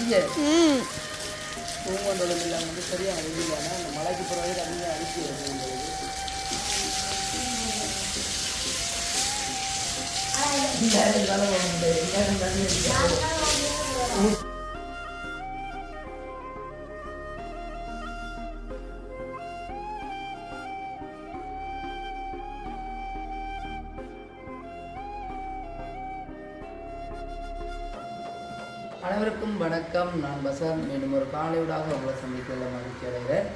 சரியா ம். தூங்குவதும் இல்லாமல் வந்து சரியாக வெயிலான அந்த மழைக்கு பிறகு தண்ணியை அடிச்சு வருது இருந்தாலும் அனைவருக்கும் வணக்கம். நான் பசார். மீண்டும் ஒரு காலையூடாக உங்களை சந்திக்கல மகிழ்ச்சி அடைகிறேன்.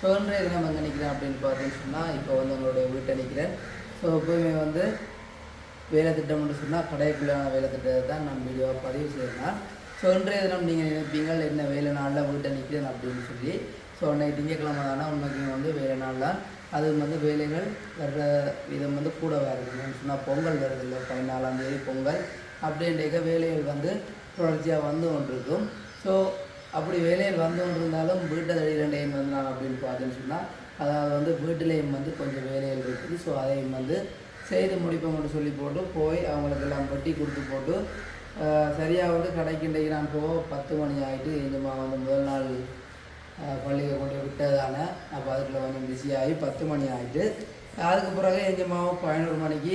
ஸோ இன்றைய தினம் எங்கே நிற்கிறேன் அப்படின்னு பார்த்தீங்கன்னு சொன்னால் இப்போ வந்து உங்களுடைய வீட்டை நிற்கிறேன் ஸோ எப்போயுமே வந்து வேலை திட்டம்னு சொன்னால் கடைக்குள்ளான வேலை திட்டத்தை தான் நான் வீடியோவாக பதிவு செய்யலாம் ஸோ இன்றைய தினம் நீங்கள் நினைப்பீங்கள் என்ன வேலை நாளில் வீட்டை நிற்கிறேன் அப்படின்னு சொல்லி. ஸோ அன்றைக்கு திங்கக்கிழமை தானே உண்மைக்கு வந்து வேலை நாள் தான். அது வந்து வேலைகள் வர்ற விதம் வந்து கூட வருதுன்னு சொன்னால் பொங்கல் வருது இல்லை பதினாலாம் தேதி பொங்கல் அப்படின்றக்க வேலைகள் வந்து தொடர்ச்சியாக வந்து கொண்டிருக்கும். ஸோ அப்படி வேலையில் வந்து கொண்டிருந்தாலும் வீட்டை தடியிலேயும் டைம் நான் அப்படின்னு பார்த்தீங்கன்னு சொன்னால் அதாவது வந்து வீட்டிலையும் வந்து கொஞ்சம் வேலைகள் இருக்குது. ஸோ அதையும் வந்து செய்து முடிப்போம்னு சொல்லி போட்டு போய் அவங்களுக்கு எல்லாம் வெட்டி கொடுத்து போட்டு சரியாக வந்து கடைக்கு இன்றைக்கு நான் போக பத்து மணி ஆகிட்டு எங்கம்மா வந்து முதல் நாள் பள்ளியை கொண்டு போய் விட்டதானே அப்போ அதுக்குள்ளே கொஞ்சம் பிஸியாகி பத்து மணி ஆகிட்டு அதுக்கு பிறகு எங்கள் மாவும் பதினோரு மணிக்கு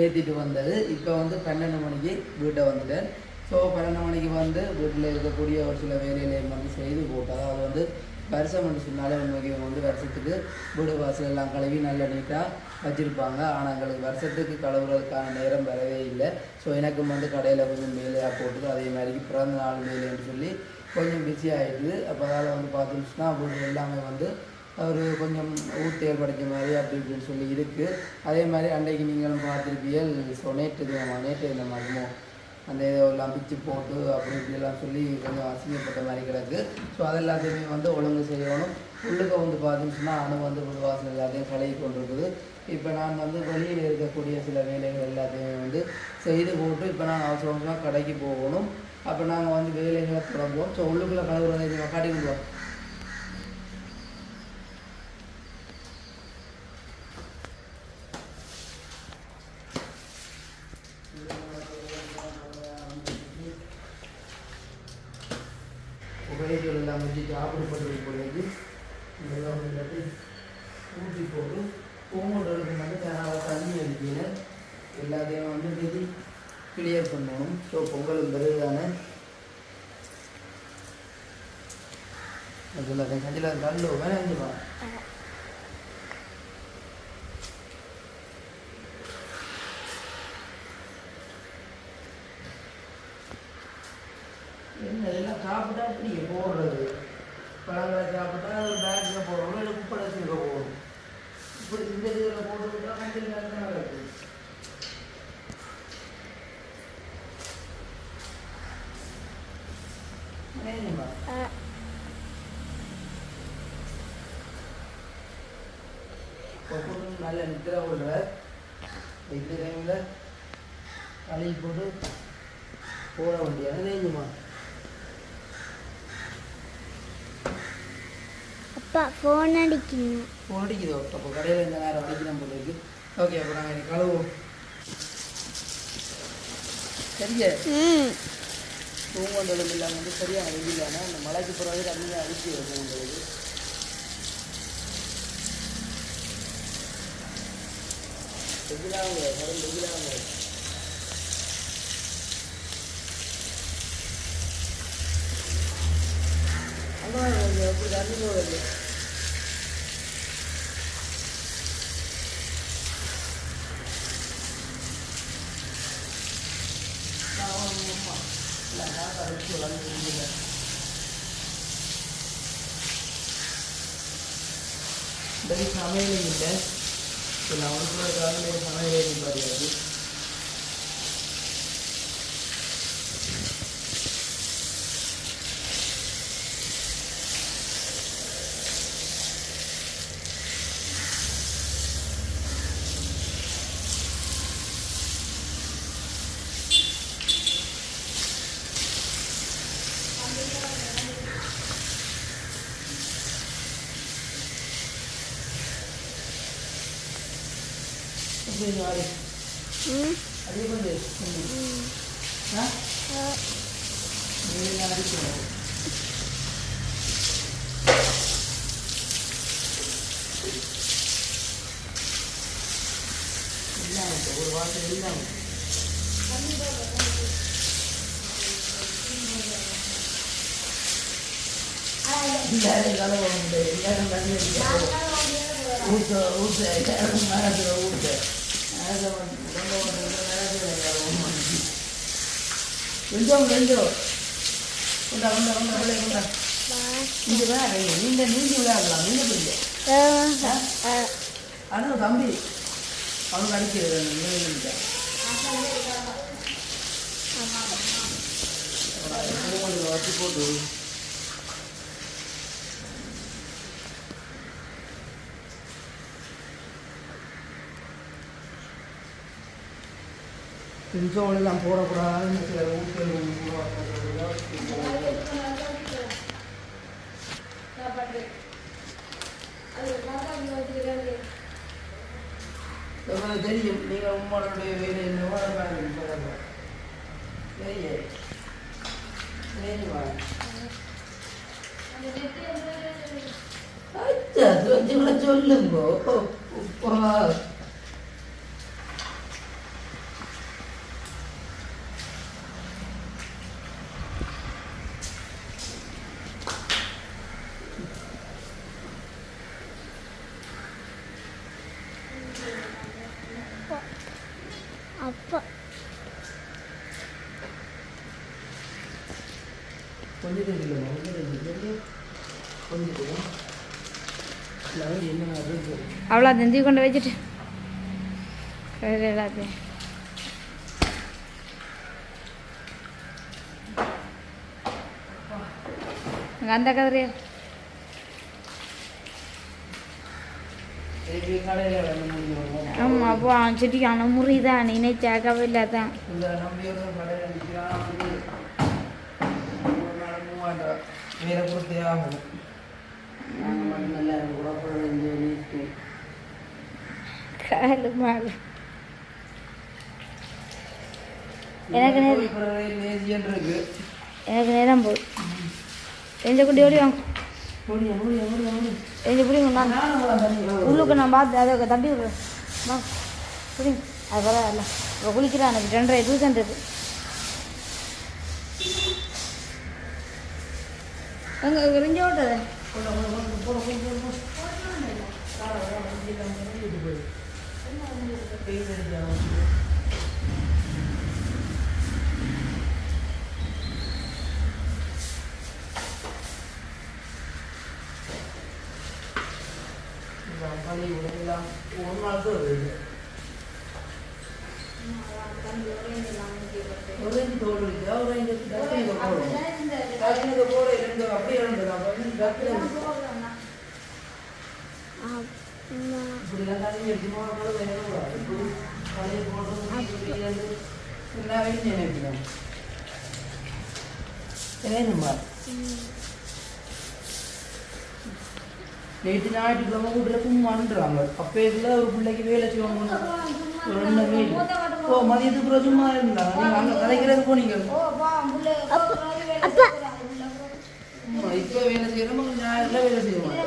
ஏற்றிட்டு வந்தது. இப்போ வந்து பன்னெண்டு மணிக்கு வீட்டை வந்துட்டேன். ஸோ பன்னெண்டு மணிக்கு வந்து வீட்டில் இருக்கக்கூடிய ஒரு சில வேலைகளையும் வந்து செய்து போட்டு அதாவது வந்து வருஷம் வந்து சொன்னாலே உண்மைக்கு வந்து வருஷத்துக்கு வீடு வாசல் எல்லாம் கழுவி நல்ல நீட்டாக வச்சுருப்பாங்க. ஆனால் எங்களுக்கு வருஷத்துக்கு கழுவுறதுக்கான நேரம் வரவே இல்லை. ஸோ எனக்கும் வந்து கடையில் கொஞ்சம் வேலையாக போட்டுது. அதே மாதிரி பிறந்த நாள் மேலேன்னு சொல்லி கொஞ்சம் பிஸி ஆகிடுது அப்போ அதால் வந்து பார்த்துச்சுன்னா வீடு எல்லாமே வந்து ஒரு கொஞ்சம் ஊற்றி ஏற்படுத்த மாதிரி அப்படி இப்படின்னு சொல்லி இருக்குது அதே மாதிரி அன்றைக்கு நீங்களும் பார்த்துருப்பீர்கள். ஸோ நேற்று தினமா நேற்று தினமாகுமோ அந்த இதை எல்லாம் பிச்சு போட்டு அப்படி இப்படிலாம் சொல்லி கொஞ்சம் அசிங்கப்பட்ட மாதிரி கிடக்கு. ஸோ அது எல்லாத்தையுமே வந்து ஒழுங்கு செய்யணும். உள்ளுக்க வந்து பார்த்துச்சுன்னா அணு வந்து வாசல் எல்லாத்தையும் கழுவி கொண்டிருக்குது. இப்போ நான் வந்து வெளியில் இருக்கக்கூடிய சில வேலைகள் எல்லாத்தையுமே வந்து செய்து போட்டு இப்போ நான் அவசர அவசரமாக கடைக்கு போகணும். அப்போ நாங்கள் வந்து வேலைகளை தொடங்குவோம். ஸோ உள்ளுக்குள்ளே கழுவுறதை காட்டி கொடுவோம் புகைகள் எல்லாம் வச்சு சாப்பிடப்பட்டது போலேக்கு இதெல்லாம் வந்து ஊற்றி போட்டு பூங்கொண்டலுக்கு வந்து நான் தண்ணி அடிக்கணும் எல்லாத்தையும் வந்து மீதி கிளியர் பண்ணணும். ஸோ பொங்கல் பிறகுதானே அதில் கஞ்சில கல்லு வேணாம் என்ன இதெல்லாம் சாப்பிட்டா இப்படி போடுறது? பழங்களை சாப்பிட்டா பேக்கில் போடுறோம் இல்லை குப்பை வச்சுருக்க போகணும் இப்படி இந்த இதில் போட்டு விட்டா கண்டில் தான் நடக்கும் ஏன்மா ஒவ்வொன்றும் நல்ல நித்திர விடுற இந்த டைமில் கழுவி போட்டு போட வேண்டியது. நேஞ்சுமா அப்பா ஃபோன் அடிக்கணும். ஃபோன் அடிக்குதோ அப்போ. கடையில் இந்த நேரம் அடிக்கணும் போல இருக்கு. ஓகே அப்போ நாங்கள் இன்னைக்கு கழுவுவோம். சரியா ம். தூங்குவதும் இல்லாமல் வந்து சரியாக வெயிலான அந்த மழைக்கு பிறகு தண்ணியை அடிச்சு இருக்கும் உங்களுக்கு வெயிலாங்க. எப்படி தண்ணி போகுது ஆமா இல்லை நான் ஒரு வந்து காலையில் சமையல் கிடையாது எப்படி நாளை ம் அதே பண்ணு ஆ ஆ நீங்க அடிக்கணும் இல்லாமல் ஒரு வாசல் இல்லாமல் ஊற்ற ஊற்ற மரத்தில் ஊற்ற கொஞ்சம் கொஞ்சம் இங்கே நீங்க நீந்தி விளையாடலாம் நீங்க பிடிக்க ஆனால் தம்பி அவங்க அடிக்கிறது வச்சு போட்டு. எல்லாம் போடக்கூடாதுன்னு சில ஊர்கள் உங்களுக்கு தெரியும் நீங்கள் உங்களுடைய வேலை என்னவோ அதை பாருங்க சொல்லுங்க சரியே தெரியுமா அச்சா கொஞ்சம் சொல்லுங்க உப்பா அப்பா கொஞ்சம் இல்லைம்மா கொஞ்சம் தெரியும் கொஞ்சம் தெரியும் இல்லை என்ன அப்படின்னு அவ்வளோ தந்தி கொண்டு வச்சுட்டு. எல்லாத்தையும். அந்த கதிரையா ஆமாம் அப்போ அவன் செடிக்கான முறி தான் நினைச்சாக்கவே இல்லை தான் காலு மாடு எனக்கு எனக்கு நேரம் போகுது எந்த குட்டி ஓடி வாங்க முடிய முடிய முடிய முடிய எந்த பிடி நான் உள்ளுக்கு நான் பார்த்து அதை தட்டி விடுறேன் வா பிடிங்க அது பரவாயில்ல இப்போ குளிக்கிறேன் எனக்கு ரெண்டரை டியூஷன் இருக்கு அங்கே ரெஞ்சு ஓட்டுறது பனி உடையலாம் ஒரு நாள் தான் வருது ஒரேஞ்சு தோல் இருக்குதா ஒரேஞ்சு டக்குனு போடும் டக்குனு போட ரெண்டு அப்படியே ரெண்டு டக்குனு அம்மா இப்படிலாம் தண்ணி அடிச்சு போட போட வேகக்கூடாது இப்படி பழைய போடுறது நான் வெளியே நினைக்கிறேன் வேணுமா நேற்று ஞாயிற்றுக்கிழமை. வீட்டில் கும்மான்றாங்க அப்பேக்குள்ள ஒரு பிள்ளைக்கு வேலை செய்வாங்க ஒரு ரெண்டு வீடு ஓ மதியத்துக்கு பிறகு சும்மா இருந்தாங்க நீங்கள் அங்கே கலைக்கிறது போனீங்க அப்பா இப்போ வேலை செய்கிறோம் ஞாயிறுல வேலை செய்வாங்க.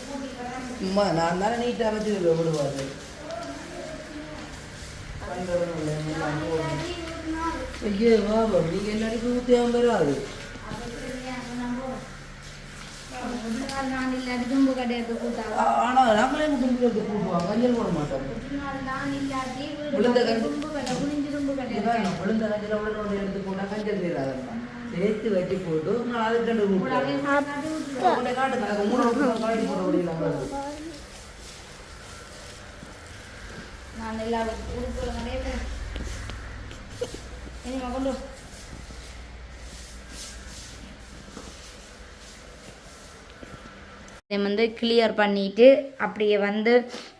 சும்மா நான் தானே நீட்டாக வச்சு விடுவாரு. ஐயோ வா நீங்கள் எல்லாருக்கும் ஊற்றியாம வராது நான் இல்லாட்டி தும்பு கிடையாது கூட்டா ஆ- ஆனா நாங்களே தும்பு எடுத்து போடுவோம் மஞ்சள் போட மாட்டோம் விழுந்த கஞ்சி தும்பு கடை குனிஞ்சு தும்பு கடை இதுதான் விழுந்த கஞ்சில் உடனே ஒன்று எடுத்து போட்டால் கஞ்சல் செய்யறாங்க சேர்த்து வச்சு போட்டு நான் அதுக்கு ரெண்டு கூப்பிடுவேன் உங்களை காட்டுங்க அது மூணு வருஷம் காட்டி போட முடியல நான் உடுப்புல நிறைய இனிமே கொண்டு இதை வந்து கிளியர் பண்ணிட்டு அப்படியே வந்து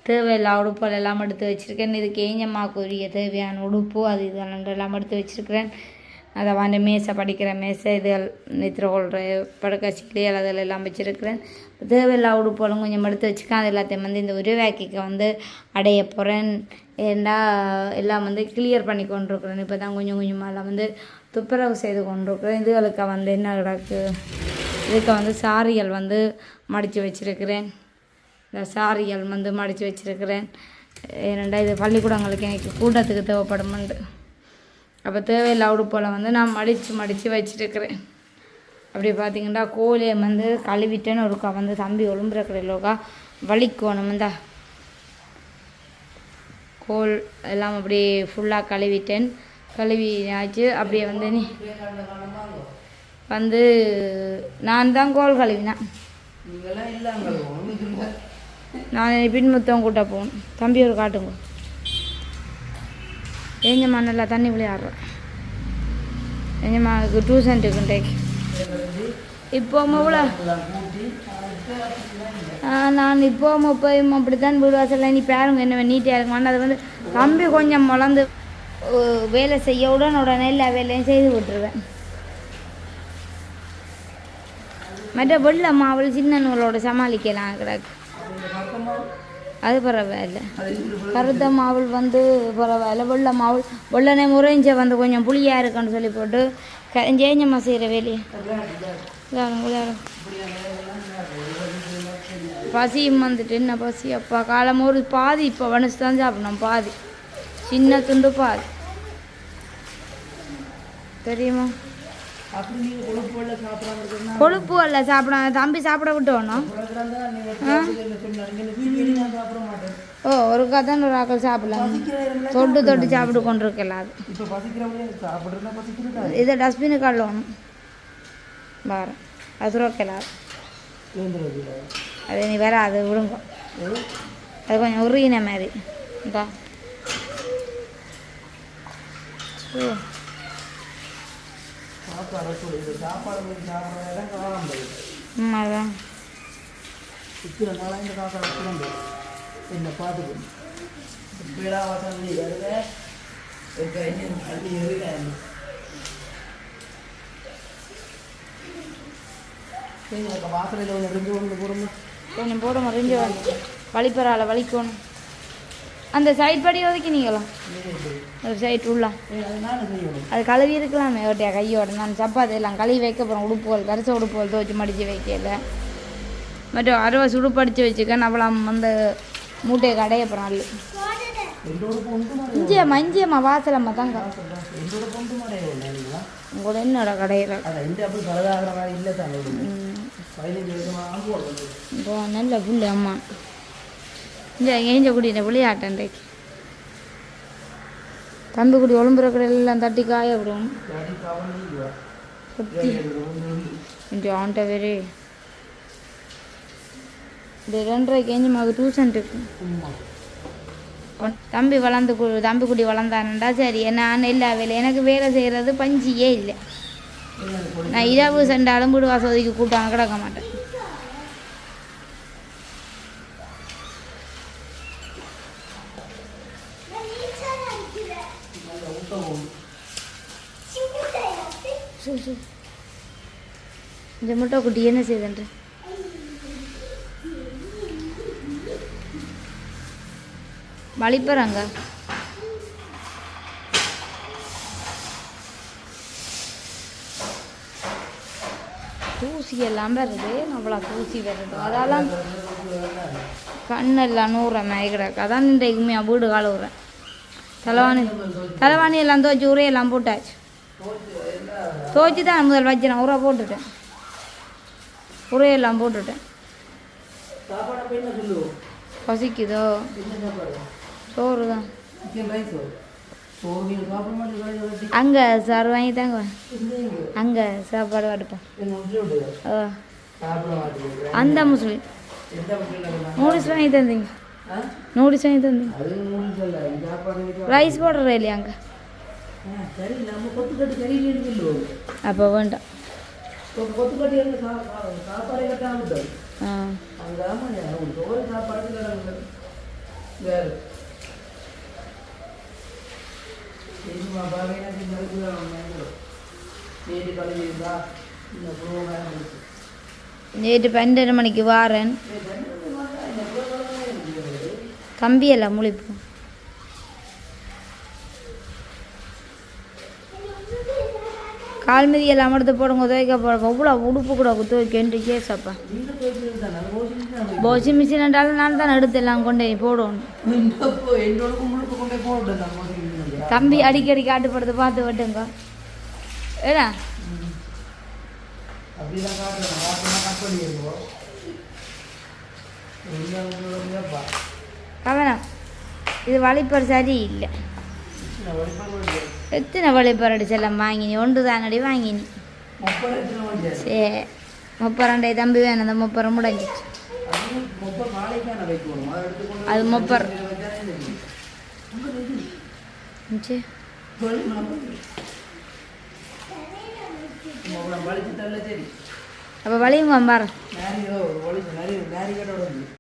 தேவையில்லா உடுப்புகள் எல்லாம் எடுத்து வச்சிருக்கேன். இது கேஞ்சம்மாக்குரிய தேவையான உடுப்பு அது இதெல்லாம் எல்லாம் எடுத்து வச்சிருக்கிறேன். அதை வந்து மேசை படிக்கிற மேசை இது நித்திர கொள்கிற படுக்கச்சிக்கிளி அதில் எல்லாம் வச்சிருக்கிறேன். தேவையில்லா உடுப்புகளும் கொஞ்சம் எடுத்து வச்சுக்கேன். அது எல்லாத்தையும் வந்து இந்த உருவாக்கிக்கு வந்து அடைய போகிறேன் ஏண்டா எல்லாம் வந்து கிளியர் பண்ணி கொண்டிருக்கிறேன். இப்போ தான் கொஞ்சம் கொஞ்சமாக எல்லாம் வந்து துப்புரவு செய்து கொண்டிருக்கிறேன். இதுகளுக்கு வந்து என்ன கிடக்கு? இதுக்கு வந்து சாரிகள் வந்து மடித்து வச்சிருக்கிறேன். இந்த சாரிகள் வந்து மடித்து வச்சிருக்கிறேன். ஏனெண்டா இது பள்ளிக்கூடங்களுக்கு எனக்கு கூட்டத்துக்கு தேவைப்படுமெண்டு. அப்போ தேவையில்லை உடுப்பெல்லாம் வந்து நான் மடித்து மடித்து வச்சிருக்கிறேன். அப்படி பார்த்தீங்கன்னா கோழியை வந்து கழுவிட்டேன்னு ஒருக்கா வந்து தம்பி ஒழும்புற கடையிலோக்கா வலிக்கணும் இந்த. கோல் எல்லாம் அப்படியே ஃபுல்லாக கழுவிட்டேன். கழுவி ஆச்சு அப்படியே வந்து நீ வந்து நான் தான் கோல் கழுவினேன். நான் பின்முத்தம் கூட்ட போகணும். தம்பி ஒரு காட்டுங்க ஏஞ்சம்மா நல்லா தண்ணி விளையாடுறோம் ஏஞ்சம்மா அதுக்கு டியூஷன் இருக்குண்டேக்கு இப்போ எவ்வளோ நான் இப்போ முப்பதும் அப்படித்தான் வீடு வாசலில் நீ பாருங்க என்ன நீட்டாக இருக்கும். அது வந்து தம்பி கொஞ்சம் வளர்ந்து வேலை செய்ய உடனே உடனே எல்லா வேலையும் செய்து விட்டுருவேன் மற்ற வெள்ளை மாவள் சின்ன நூலோட சமாளிக்கலாம் கிடக்கு. அது பரவாயில்ல கருத்த மாவுள் வந்து பரவாயில்ல வெள்ளை மாவுள் வெள்ளனை முறைஞ்ச வந்து கொஞ்சம் புளியாக இருக்குன்னு சொல்லி போட்டு கஞ்சேஞ்சம்மா செய்கிற வேலையை. பசியும் வந்துட்டு என்ன பசி? அப்பா காலம் ஒரு பாதி இப்போ வனுச்சு தான் சாப்பிடணும் பாதி. சின்ன துண்டு பாதி. தெரியுமா? கொழுப்பு சாப்பிடாம அல்ல சாப்பிட தம்பி சாப்பிட விட்டோணும் உலகம் தான் நீங்கள் சொன்னாங்க வீட்டு நான் சாப்பிட மாட்டேன். ஓ ஒரு கதான் ஒரு ஆக்கள் சாப்பிடலாம் தொட்டு தொட்டு சாப்பிட்டு கொண்டு இருக்கலாம் அது இதை டஸ்ட்பினுக்கு அள்ளணும் பாரு அது எழுந்துறது அது. நீ வேற அது விடுங்க அது கொஞ்சம் உருகின மாதிரி. இந்தா. ஓ சாப்பாடு சொல்லு இது சாப்பாடு போய் சாப்பிட்றதா காலம் போயிடுது ம் அதான். இத்தனை நாளாக இந்த காக்கா வச்சுருந்து என்னை பார்த்துக்கணும் இப்படா வசந்தி வருத ஒரு கையில் அள்ளி எறிகிறேன் வாசலையில் ஒன்று இருந்து ஒன்று போடுங்க கொஞ்சம் போட மறைஞ்சு வலிப்பறால வலிக்கணும் அந்த சைட் படி ஒதுக்கினீங்களா ஒரு சைட் உள்ள. அது கழுவி இருக்கலாமே ஒட்டியா கையோட நான் சப்பாத்தி எல்லாம் கழுவி வைக்க அப்புறம் உடுப்புகள் கரிச உடுப்புகள் துவச்சி மடித்து வைக்கல. மற்றும் அறுவை சுடுப்படிச்சு வச்சுக்க நம்மளாம் அந்த மூட்டையை கடைய அப்புறம் அல்லு இஞ்சியம்மா இஞ்சியம்மா வாசலம்மா தாங்க. உங்களோட என்னோட கடையில்? நல்ல புள்ளி அம்மா. இந்த ஏஞ்ச குடியில் விளையாட்டண்டைக்கு தம்பி குடி ஒழும்புற கடையிலாம் தட்டி காய விடும். கொஞ்சம் ஆண்ட வேறு. இந்த ரெண்டரைக்கு ஏஞ்சி மக டியூஷன் இருக்கு. தம்பி வளர்ந்து கு தம்பி குடி வளர்ந்தானண்டா சரி நான் எல்லா வேலை எனக்கு வேலை செய்கிறது பஞ்சியே இல்லை. நான் இரவு சென்றாலும் வீடு வசதிக்கு கூட்டாங்க கிடக்க மாட்டேன். சு, சு. இந்த முட்டை குட்டி என்ன செய்யுதுன்ற வலிப்பறாங்க தூசி எல்லாம் வருது அவ்வளோ தூசி வருது அதெல்லாம் கண்ணெல்லாம் நூற மேய்கிடக்கு அதான் இன்றைக்குமே வீடு கால விடுறேன் தலைவாணி தலைவாணி எல்லாம் தோச்சு ஊரே எல்லாம் போட்டாச்சு துவச்சி தான் முதல் வச்சேன் உரை போட்டுட்டேன். உரையெல்லாம் போட்டுட்டேன். பசிக்குதோ? சோறு தான் அங்கே சார் வாங்கி தாங்க அங்கே சாப்பாடு மாட்டேங்கிறேன் அந்த முஸ்லீம். நூடுல்ஸ் வாங்கி தந்தீங்க. நூடுல்ஸ் வாங்கி தந்தீங்க. ரைஸ் போடுற இல்லையா அங்கே? அப்போ வேண்டாம். நேற்று பன்னெண்டு மணிக்கு வாரேன். கம்பியெல்லாம் முழிப்பு கால் எல்லாம் மட்டுத்து போடுங்க துவைக்க போடுங்க. அவ்வளோ உடுப்பு கூட துவைக்கன்று கேசப்பா. வாஷிங் மிஷின் என்றாலும் நான் தான் எடுத்து எல்லாம் கொண்டு போடணும் கொண்டே தம்பி அடிக்கடி காட்டுப்படுத்து பார்த்து விட்டுங்க. ஏடா கவனம் இது வழிப்பர் சரி இல்லை வழிபாடு எத்தனை வழிப்பர் அடிச்செல்லாம் வாங்கினி ஒன்று தானடி வாங்கினி. சே முப்பரண்டை தம்பி வேணும் அந்த முப்பரம் முடிஞ்சிச்சு அது முப்பர். அப்போ வழியும் பாரு?